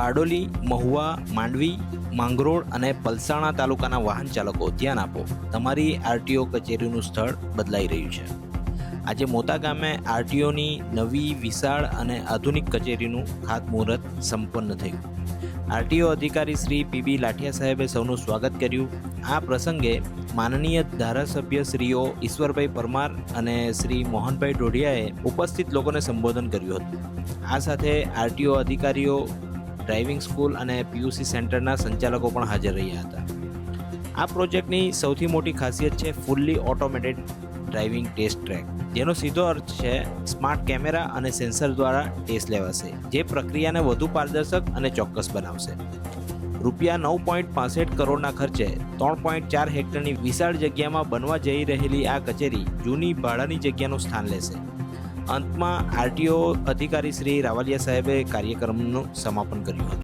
બારડોલી, મહુવા, માંડવી, માંગરોળ અને પલસાણા તાલુકાના વાહન ચાલકો ધ્યાન આપો. તમારી આરટીઓ કચેરીનું સ્થળ બદલાઈ રહ્યું છે. આજે મોતા ગામે આરટીઓની નવી વિશાળ અને આધુનિક કચેરીનું ખાતમુહૂર્ત સંપન્ન થયું. આરટીઓ અધિકારી શ્રી પીબી લાઠિયા સાહેબે સૌનું સ્વાગત કર્યું. આ પ્રસંગે માનનીય ધારાસભ્ય શ્રીઓ ઈશ્વરભાઈ પરમાર અને શ્રી મોહનભાઈ ઢોઢિયાએ ઉપસ્થિત લોકોને સંબોધન કર્યું હતું. આ સાથે આરટીઓ અધિકારીઓ ડ્રાઇવિંગ સ્કૂલ અને પીયુસી સેન્ટરના સંચાલકો પણ હાજર રહ્યા હતા. આ પ્રોજેક્ટની સૌથી મોટી ખાસિયત છે fully automated driving test track. જેનો સીધો અર્થ છે સ્માર્ટ કેમેરા અને સેન્સર દ્વારા ટેસ્ટ લેવાશે, જે પ્રક્રિયાને વધુ પારદર્શક અને ચોક્કસ બનાવશે. રૂપિયા નવ પોઈન્ટ પાસઠ કરોડના ખર્ચે ત્રણ પોઈન્ટ ચાર હેક્ટરની વિશાળ જગ્યામાં બનવા જઈ રહેલી આ કચેરી જૂની ભાડાની જગ્યાનું સ્થાન લેશે. અંતમાં આરટીઓ અધિકારી શ્રી રાવલિયા સાહેબે કાર્યક્રમનું સમાપન કર્યું હતું.